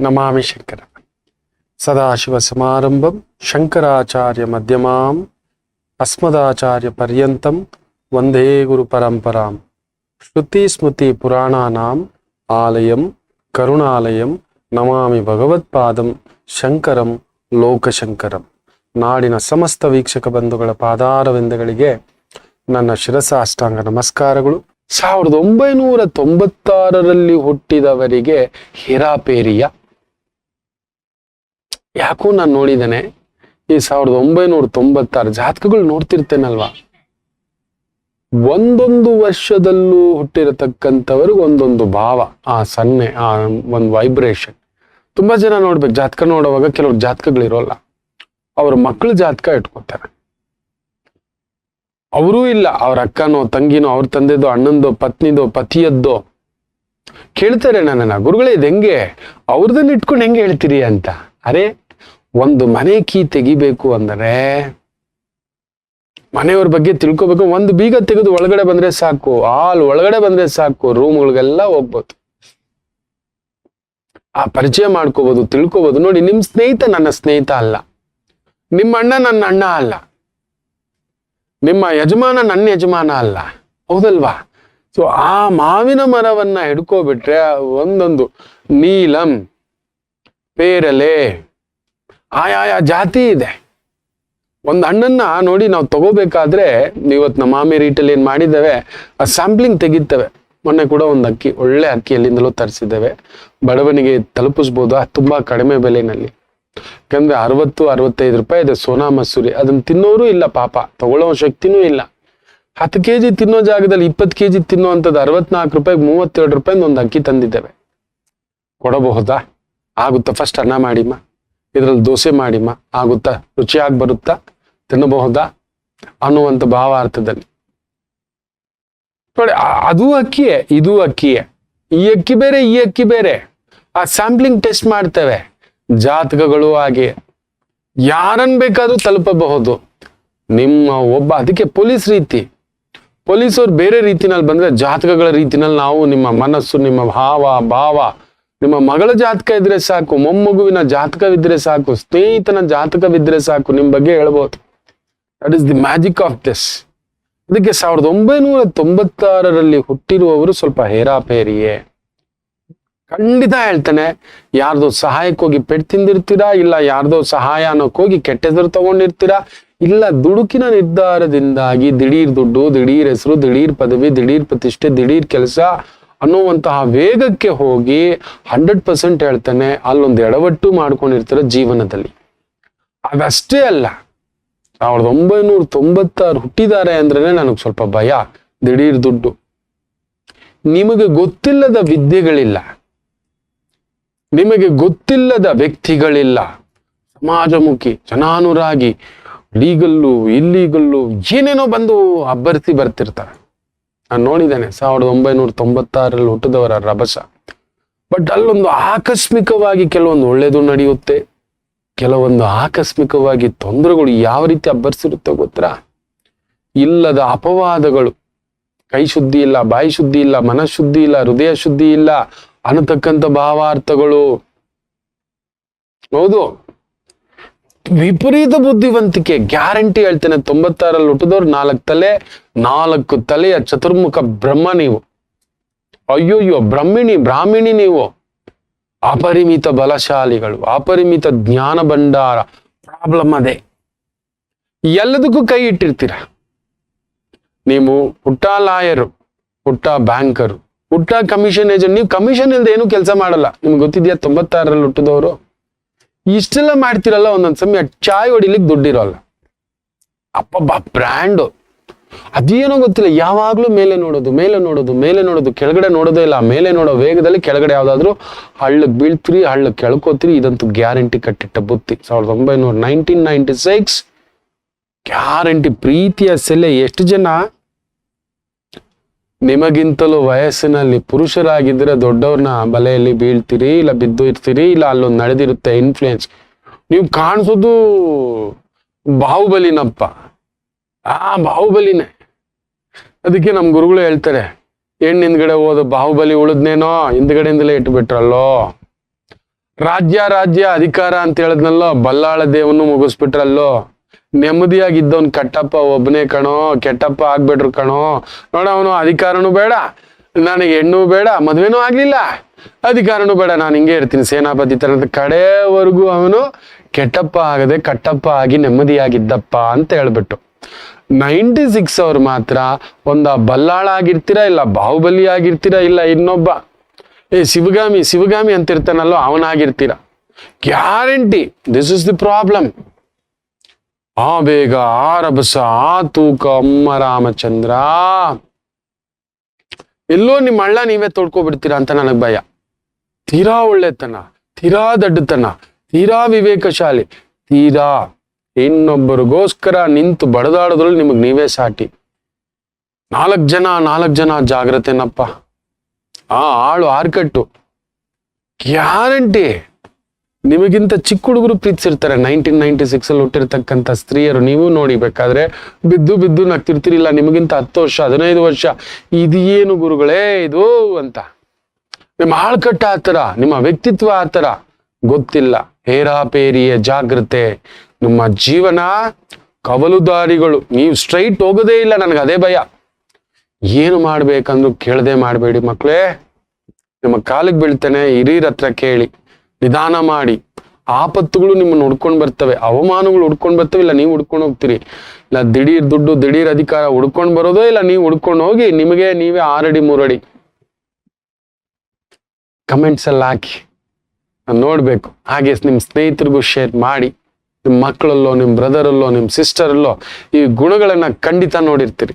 ನಮಾಮಿ ಶಂಕರ. ಸದಾಶಿವ ಸಮಾರಂಭಂ ಶಂಕರಾಚಾರ್ಯ ಮಧ್ಯಮಾಂ ಅಸ್ಮದಾಚಾರ್ಯ ಪರ್ಯಂತಂ ವಂದೇ ಗುರು ಪರಂಪರಾಂ. ಶ್ರುತಿ ಸ್ಮೃತಿ ಪುರಾಣಾನಾಂ ಆಲಯಂ ಕರುಣಾಲಯಂ ನಮಾಮಿ ಭಗವತ್ಪಾದಂ ಶಂಕರಂ ಲೋಕಶಂಕರಂ. ನಾಡಿನ ಸಮಸ್ತ ವೀಕ್ಷಕ ಬಂಧುಗಳ ಪಾದಾರವಿಂದಗಳಿಗೆ ನನ್ನ ಶಿರಸಾಷ್ಟಾಂಗ ನಮಸ್ಕಾರಗಳು. ಸಾವಿರದ ಒಂಬೈನೂರ ತೊಂಬತ್ತಾರರಲ್ಲಿ ಹುಟ್ಟಿದವರಿಗೆ ಹೇರಾಪೇರಿಯ ಯಾಕೋ ನಾನು ನೋಡಿದ್ದೇನೆ ಈ ಸಾವಿರದ ಒಂಬೈನೂರ ತೊಂಬತ್ತಾರು ಜಾತಕಗಳು ನೋಡ್ತಿರ್ತೇನಲ್ವಾ? ಒಂದೊಂದು ವರ್ಷದಲ್ಲೂ ಹುಟ್ಟಿರತಕ್ಕಂಥವ್ರಿಗೆ ಒಂದೊಂದು ಭಾವ, ಆ ಸನ್ನೆ, ಆ ಒಂದು ವೈಬ್ರೇಷನ್ ತುಂಬಾ ಜನ ನೋಡ್ಬೇಕು, ಜಾತಕ ನೋಡುವಾಗ ಕೆಲವ್ರು ಜಾತಕಗಳಿರೋಲ್ಲ. ಅವ್ರ ಮಕ್ಕಳು ಜಾತಕ ಇಟ್ಕೋತಾರೆ. ಅವರೂ ಇಲ್ಲ, ಅವ್ರ ಅಕ್ಕನೋ, ತಂಗಿನೋ, ಅವ್ರ ತಂದೆದೋ, ಅಣ್ಣಂದೋ, ಪತ್ನಿದೋ, ಪತಿಯದ್ದೋ. ಕೇಳ್ತಾರೆ ನನ್ನ ಗುರುಗಳೇ, ಇದು ಹೆಂಗೆ? ಅವ್ರದನ್ನ ಇಟ್ಕೊಂಡು ಹೆಂಗೆ ಹೇಳ್ತೀರಿ ಅಂತ? ಅರೆ, ಒಂದು ಮನೆ ಕೀ ತೆಗಿಬೇಕು ಅಂದರೆ ಮನೆಯವ್ರ ಬಗ್ಗೆ ತಿಳ್ಕೊಬೇಕು. ಒಂದು ಬೀಗ ತೆಗೆದು ಒಳಗಡೆ ಬಂದ್ರೆ ಸಾಕು ಆಲ್ ಒಳಗಡೆ ಬಂದ್ರೆ ಸಾಕು, ರೂಮ್ಗಳಿಗೆಲ್ಲ ಹೋಗ್ಬೋದು. ಆ ಪರಿಚಯ ಮಾಡ್ಕೋಬಹುದು ತಿಳ್ಕೋಬಹುದು ನೋಡಿ, ನಿಮ್ ಸ್ನೇಹಿತ ನನ್ನ ಸ್ನೇಹಿತ ಅಲ್ಲ. ನಿಮ್ಮ ಅಣ್ಣ ನನ್ನ ಅಣ್ಣ ಅಲ್ಲ. ನಿಮ್ಮ ಯಜಮಾನ ನನ್ನ ಯಜಮಾನ ಅಲ್ಲ. ಹೌದಲ್ವಾ? ಸೊ ಆ ಮಾವಿನ ಮರವನ್ನ ಹಿಡ್ಕೋಬಿಟ್ರೆ ಒಂದೊಂದು ನೀಲಂ ಪೇರಲೆ. ಆಯಾಯ ಜಾತಿ ಇದೆ. ಒಂದು ಹಣ್ಣನ್ನ ನೋಡಿ ನಾವು ತಗೋಬೇಕಾದ್ರೆ ಇವತ್ತು ನಮ್ಮ ಮಾಮಿ ರೀಟಲ್ಲಿ ಏನು ಮಾಡಿದ್ದೇವೆ, ಆ ಸ್ಯಾಂಪ್ಲಿಂಗ್ ತೆಗಿತೇವೆ. ಮೊನ್ನೆ ಕೂಡ ಒಂದು ಅಕ್ಕಿ, ಒಳ್ಳೆ ಅಕ್ಕಿ ಎಲ್ಲಿಂದಲೂ ತರಿಸಿದ್ದೇವೆ. ಬಡವನಿಗೆ ತಲುಪಿಸ್ಬೋದು ತುಂಬಾ ಕಡಿಮೆ ಬೆಲೆನಲ್ಲಿ. ಯಾಕಂದ್ರೆ ಅರವತ್ತು, ಅರವತ್ತೈದು ರೂಪಾಯಿ ಇದೆ ಸೋನಾ ಮಸೂರಿ. ಅದನ್ನ ತಿನ್ನೋರು ಇಲ್ಲ ಪಾಪ, ತಗೊಳ್ಳೋ ಶಕ್ತಿನೂ ಇಲ್ಲ. ಹತ್ತು ಕೆ ಜಿ ತಿನ್ನೋ ಜಾಗದಲ್ಲಿ ಇಪ್ಪತ್ತು ಕೆ ಜಿ ತಿನ್ನೋವಂಥದ್ದು ಅರವತ್ನಾಲ್ಕು ರೂಪಾಯಿಗೆ ಮೂವತ್ತೆರಡು ರೂಪಾಯಿಂದ ಒಂದು ಅಕ್ಕಿ ತಂದಿದ್ದೇವೆ. ಕೊಡಬಹುದಾ? ಆಗುತ್ತಾ? ಫಸ್ಟ್ ಅನ್ನ ಮಾಡಿಮ್ಮ. ಇದರಲ್ಲಿ ದೋಸೆ ಮಾಡಿಮ್ಮ. ಆಗುತ್ತಾ? ರುಚಿಯಾಗಿ ಬರುತ್ತಾ? ತಿನ್ನಬಹುದಾ? ಅನ್ನುವಂಥ ಭಾವಾರ್ಥದಲ್ಲಿ. ನೋಡಿ ಅದು ಅಕ್ಕಿಯೇ, ಇದು ಅಕ್ಕಿಯೇ. ಈ ಅಕ್ಕಿ ಬೇರೆ, ಈ ಅಕ್ಕಿ ಬೇರೆ. ಆ ಸ್ಯಾಂಪ್ಲಿಂಗ್ ಟೆಸ್ಟ್ ಮಾಡ್ತೇವೆ. ಜಾತಕಗಳು ಹಾಗೆ. ಯಾರನ್ ಬೇಕಾದ್ರೂ ತಲುಪಬಹುದು. ನಿಮ್ಮ ಒಬ್ಬ, ಅದಕ್ಕೆ ಪೊಲೀಸ್ ರೀತಿ. ಪೊಲೀಸವ್ರು ಬೇರೆ ರೀತಿನಲ್ಲಿ ಬಂದ್ರೆ ಜಾತಕಗಳ ರೀತಿನಲ್ಲಿ ನಾವು ನಿಮ್ಮ ಮನಸ್ಸು, ನಿಮ್ಮ ಭಾವ ಭಾವ ನಿಮ್ಮ ಮಗಳ ಜಾತಕ ಇದ್ರೆ ಸಾಕು, ಮೊಮ್ಮಗುವಿನ ಜಾತಕವಿದ್ರೆ ಸಾಕು, ಸ್ನೇಹಿತನ ಜಾತಕವಿದ್ರೆ ಸಾಕು, ನಿಮ್ ಬಗ್ಗೆ ಹೇಳ್ಬೋದು. That is the magic of this ಅದಕ್ಕೆ ಸಾವಿರದ ಒಂಬೈನೂರ ತೊಂಬತ್ತಾರರಲ್ಲಿ ಹುಟ್ಟಿರುವವರು ಸ್ವಲ್ಪ ಹೇರಾಪೇರಿಯೇ ಖಂಡಿತ ಹೇಳ್ತಾನೆ, ಯಾರ್ದೋ ಸಹಾಯಕ್ಕೋಗಿ ಪೆಟ್ ತಿಂದಿರ್ತೀರಾ, ಇಲ್ಲ ಯಾರ್ದೋ ಸಹಾಯ ಅನ್ನೋಕ್ಕೋಗಿ ಕೆಟ್ಟ ಹೆಸರು ತಗೊಂಡಿರ್ತೀರಾ, ಇಲ್ಲ ದುಡುಕಿನ ನಿರ್ಧಾರದಿಂದಾಗಿ ದಿಢೀರ್ ದುಡ್ಡು, ದಿಢೀರ್ ಹೆಸರು, ದಿಢೀರ್ ಪದವಿ, ದಿಢೀರ್ ಪ್ರತಿಷ್ಠೆ, ದಿಢೀರ್ ಕೆಲಸ ಅನ್ನುವಂತಹ ವೇಗಕ್ಕೆ ಹೋಗಿ ಹಂಡ್ರೆಡ್ ಪರ್ಸೆಂಟ್ ಹೇಳ್ತಾನೆ, ಅಲ್ಲೊಂದು ಎಡವಟ್ಟು ಮಾಡ್ಕೊಂಡಿರ್ತಾರೆ ಜೀವನದಲ್ಲಿ. ಅದಷ್ಟೇ ಅಲ್ಲ, ಸಾವಿರದ ಒಂಬೈನೂರ ತೊಂಬತ್ತಾರು ಹುಟ್ಟಿದ್ದಾರೆ ಅಂದ್ರೆ ನನಗೆ ಸ್ವಲ್ಪ ಭಯ, ದಿಢೀರ್ ದುಡ್ಡು. ನಿಮಗೆ ಗೊತ್ತಿಲ್ಲದ ವಿದ್ಯೆಗಳಿಲ್ಲ, ನಿಮಗೆ ಗೊತ್ತಿಲ್ಲದ ವ್ಯಕ್ತಿಗಳಿಲ್ಲ, ಸಮಾಜಮುಖಿ, ಜನಾನುರಾಗಿ, ಲೀಗಲ್ಲು, ಇಲ್ಲೀಗಲ್ಲು, ಏನೇನೋ ಬಂದು ಅಬ್ಬರಿಸಿ ಬರ್ತಿರ್ತಾರೆ. ನಾನು ನೋಡಿದ್ದೇನೆ. ಸಾವಿರದ ಒಂಬೈನೂರ ತೊಂಬತ್ತಾರರಲ್ಲಿ ಹುಟ್ಟಿದವರ ರಭಸ. ಬಟ್ ಅಲ್ಲೊಂದು ಆಕಸ್ಮಿಕವಾಗಿ ಕೆಲವೊಂದು ಒಳ್ಳೇದು ನಡೆಯುತ್ತೆ. ಕೆಲವೊಂದು ಆಕಸ್ಮಿಕವಾಗಿ ತೊಂದರೆಗಳು ಯಾವ ರೀತಿ ಅಬ್ಬರಿಸಿರುತ್ತೆ ಗೊತ್ತಾ? ಇಲ್ಲದ ಅಪವಾದಗಳು. ಕೈ ಶುದ್ಧಿ ಇಲ್ಲ, ಬಾಯಿ ಶುದ್ಧಿ ಇಲ್ಲ ಮನಃಶುದ್ಧಿ ಇಲ್ಲ, ಹೃದಯ ಶುದ್ಧಿ ಇಲ್ಲ ಅನ್ನತಕ್ಕಂಥ ಭಾವಾರ್ಥಗಳು. ಹೌದು? ವಿಪರೀತ ಬುದ್ಧಿವಂತಿಕೆ, ಗ್ಯಾರಂಟಿ ಹೇಳ್ತೇನೆ ತೊಂಬತ್ತಾರಲ್ಲಿ ಹುಟ್ಟಿದವ್ರು ನಾಲ್ಕು ತಲೆ, ನಾಲ್ಕು ತಲೆಯ ಚತುರ್ಮುಖ ಬ್ರಹ್ಮ ನೀವು. ಅಯ್ಯೋಯ್ಯೋ, ಬ್ರಹ್ಮಿಣಿ, ಬ್ರಾಹ್ಮಿಣಿ ನೀವು. ಅಪರಿಮಿತ ಬಲಶಾಲಿಗಳು, ಅಪರಿಮಿತ ಜ್ಞಾನ ಭಂಡಾರ, ಪ್ರಾಬ್ಲಮ್ ಅದೇ. ಎಲ್ಲದಕ್ಕೂ ಕೈ ಇಟ್ಟಿರ್ತೀರ? ನೀವು ಪುಟ್ಟ ಲಾಯರು ಹುಟ್ಟ ಬ್ಯಾಂಕರು ಹುಟ್ಟ ಕಮಿಷನ್ ಏಜೆಂಟ್, ನೀವು ಕಮಿಷನ್ ಇಲ್ಲದೆ ಏನು ಕೆಲಸ ಮಾಡಲ್ಲ. ನಿಮ್ಗೆ ಗೊತ್ತಿದ್ಯಾ ತೊಂಬತ್ತಾರರಲ್ಲಿ ಹುಟ್ಟಿದವರು? ಇಷ್ಟೆಲ್ಲ ಮಾಡ್ತಿರಲ್ಲ ಒಂದೊಂದು ಸಮಯ ಚಾಯ್ ಹೊಡಿಲಿಕ್ಕೆ ದುಡ್ಡಿರೋಲ್ಲ. ಅಪ್ಪಬ್ಬ ಬ್ರ್ಯಾಂಡು. ಅದೇನೋ ಗೊತ್ತಿಲ್ಲ, ಯಾವಾಗಲೂ ಮೇಲೆ ನೋಡೋದು ಮೇಲೆ ನೋಡೋದು ಮೇಲೆ ನೋಡೋದು, ಕೆಳಗಡೆ ನೋಡೋದೇ ಇಲ್ಲ. ಮೇಲೆ ನೋಡೋ ವೇಗದಲ್ಲಿ ಕೆಳಗಡೆ ಯಾವ್ದಾದ್ರು ಹಳ್ಳಕ್ ಬೀಳ್ತೀರಿ ಹಳ್ಳ ಕೆಳ್ಕೋತೀರಿ, ಇದಂತೂ ಗ್ಯಾರಂಟಿ ಕಟ್ಟಿಟ್ಟ ಬುತ್ತಿ. ಸಾವಿರದ ಒಂಬೈನೂರ ನೈನ್ಟೀನ್ ನೈಂಟಿ ಸಿಕ್ಸ್ ಗ್ಯಾರಂಟಿ, ಪ್ರೀತಿಯ ಸೆಲೆ. ಎಷ್ಟು ಜನ ನಿಮಗಿಂತಲೂ ವಯಸ್ಸಿನಲ್ಲಿ ಪುರುಷರಾಗಿದ್ದರೆ ದೊಡ್ಡವ್ರನ್ನ ಬಲೆಯಲ್ಲಿ ಬೀಳ್ತೀರಿ, ಇಲ್ಲ ಬಿದ್ದು ಇರ್ತೀರಿ, ಇಲ್ಲ ಅಲ್ಲೊಂದು ನಡೆದಿರುತ್ತೆ ಇನ್ಫ್ಲೂಯೆನ್ಸ್ ನೀವು ಕಾಣಿಸೋದು ಬಾಹುಬಲಿನಪ್ಪ. ಆ ಬಾಹುಬಲಿನೇ. ಅದಕ್ಕೆ ನಮ್ಮ ಗುರುಗಳು ಹೇಳ್ತಾರೆ, ಹೆಣ್ಣು ಹಿಂದ್ಗಡೆ ಹೋದ ಬಾಹುಬಲಿ ಉಳಿದ್ನೇನೋ? ಹಿಂದ್ಗಡೆಯಿಂದಲೇ ಇಟ್ಬಿಟ್ರಲ್ಲೋ? ರಾಜ್ಯ ರಾಜ್ಯ, ಅಧಿಕಾರ ಅಂತ ಹೇಳಿದ್ನಲ್ಲೋ? ಬಲ್ಲಾಳ ದೇವನು ಮುಗಿಸ್ಬಿಟ್ರಲ್ಲೋ? ನೆಮ್ಮದಿಯಾಗಿದ್ದವನ್ ಕಟ್ಟಪ್ಪ ಒಬ್ಬನೇ ಕಣೋ, ಕೆಟ್ಟಪ್ಪ ಆಗ್ಬಿಟ್ರು ಕಣೋ. ನೋಡ ಅವನು ಅಧಿಕಾರನೂ ಬೇಡ, ನನಗೆ ಹೆಣ್ಣು ಬೇಡ, ಮದ್ವೆನೂ ಆಗ್ಲಿಲ್ಲ. ಅಧಿಕಾರನು ಬೇಡ, ನಾನು ಹಿಂಗೆ ಇರ್ತೀನಿ. ಸೇನಾಪತಿ ತರದ ಕಡೆವರೆಗೂ ಅವನು ಕೆಟ್ಟಪ್ಪ ಆಗದೆ ಕಟ್ಟಪ್ಪ ಆಗಿ ನೆಮ್ಮದಿಯಾಗಿದ್ದಪ್ಪ ಅಂತ ಹೇಳ್ಬಿಟ್ಟು. ನೈಂಟಿ ಸಿಕ್ಸ್ ಅವ್ರು ಮಾತ್ರ ಒಂದ ಬಲ್ಲಾಳ ಆಗಿರ್ತೀರಾ ಇಲ್ಲ ಬಾಹುಬಲಿ ಆಗಿರ್ತೀರಾ ಇಲ್ಲ ಇನ್ನೊಬ್ಬ. ಏ, ಶಿವಗಾಮಿ ಶಿವಗಾಮಿ ಅಂತಿರ್ತಾನಲ್ಲೋ, ಅವನಾಗಿರ್ತೀರ. Guarantee this is the problem ಆ ಬೇಗ ಆ ರಭಸ ಆ ತೂಕ ಅಮ್ಮ ರಾಮಚಂದ್ರ ಎಲ್ಲೋ ನಿಮ್ಮ ಹಳ್ಳ ನೀವೇ ತೊಡ್ಕೊಬಿಡ್ತೀರಾ ಅಂತ ನನಗ್ ಭಯ ತೀರಾ ಒಳ್ಳೆತನ ತೀರಾ ದಡ್ಡತನ ತೀರಾ ವಿವೇಕಶಾಲಿ ತೀರಾ ಇನ್ನೊಬ್ಬರಿಗೋಸ್ಕರ ನಿಂತು ಬಡದಾಡೋದ್ರಲ್ಲಿ ನಿಮಗ್ ನೀವೇ ಸಾಟಿ ನಾಲ್ಕು ಜನ ನಾಲ್ಕು ಜನ ಜಾಗ್ರತೆನಪ್ಪ ಆ ಆಳು ಆರ್ಕಟ್ಟು ಗ್ಯಾರಂಟಿ ನಿಮಗಿಂತ ಚಿಕ್ಕ ಹುಡುಗರು ಪ್ರೀತಿಸಿರ್ತಾರೆ. ನೈನ್ಟೀನ್ ನೈನ್ಟಿ ಸಿಕ್ಸಲ್ಲಿ ಹುಟ್ಟಿರ್ತಕ್ಕಂಥ ಸ್ತ್ರೀಯರು, ನೀವು ನೋಡಿ ಬೇಕಾದ್ರೆ ಬಿದ್ದು ಬಿದ್ದು ನಗ್ತಿರ್ತಿರಿಲ್ಲ, ನಿಮಗಿಂತ ಹತ್ತು ವರ್ಷ, ಹದಿನೈದು ವರ್ಷ. ಇದು ಏನು ಗುರುಗಳೇ ಇದು ಅಂತ. ನಿಮ್ಮ ಆಳ್ಕಟ್ಟ ಆ ಥರ, ನಿಮ್ಮ ವ್ಯಕ್ತಿತ್ವ ಆ ಥರ ಗೊತ್ತಿಲ್ಲ. ಹೇರಾಪೇರಿಯ ಜಾಗ್ರತೆ. ನಿಮ್ಮ ಜೀವನ ಕವಲುದಾರಿಗಳು. ನೀವು ಸ್ಟ್ರೈಟ್ ಹೋಗೋದೇ ಇಲ್ಲ ನನಗೆ, ಅದೇ ಭಯ. ಏನು ಮಾಡ್ಬೇಕಂದ್ರು ಕೇಳದೆ ಮಾಡಬೇಡಿ ಮಕ್ಕಳೇ. ನಿಮ್ಮ ಕಾಲಿಗೆ ಬೀಳ್ತೇನೆ, ಹಿರಿಯರ ಹತ್ರ ಕೇಳಿ. ನಿಧಾನ ಮಾಡಿ. ಆಪತ್ತುಗಳು ನಿಮ್ಮನ್ನು ಹುಡ್ಕೊಂಡು ಬರ್ತವೆ. ಅವಮಾನಗಳು ಹುಡ್ಕೊಂಡು ಬರ್ತವೆ. ಇಲ್ಲ, ನೀವು ಹುಡ್ಕೊಂಡು ಹೋಗ್ತೀರಿ. ಇಲ್ಲ, ದಿಢೀರ್ ದುಡ್ಡು, ದಿಢೀರ್ ಅಧಿಕಾರ ಹುಡ್ಕೊಂಡು ಬರೋದೋ ಇಲ್ಲ, ನೀವು ಹುಡ್ಕೊಂಡು ಹೋಗಿ ನಿಮಗೆ ನೀವೇ ಆರಡಿ, ಮೂರಡಿ. ಕಮೆಂಟ್ಸ್ ಅಲ್ಲಿ ಹಾಕಿ. ನೋಡ್ಬೇಕು. ಹಾಗೆ ನಿಮ್ಮ ಸ್ನೇಹಿತರಿಗೂ ಶೇರ್ ಮಾಡಿ. ನಿಮ್ಮ ಮಕ್ಕಳಲ್ಲೋ ನಿಮ್ಮ ಬ್ರದರಲ್ಲೋ ನಿಮ್ಮ ಸಿಸ್ಟರಲ್ಲೋ ಈ ಗುಣಗಳನ್ನ ಖಂಡಿತ ನೋಡಿರ್ತೀರಿ.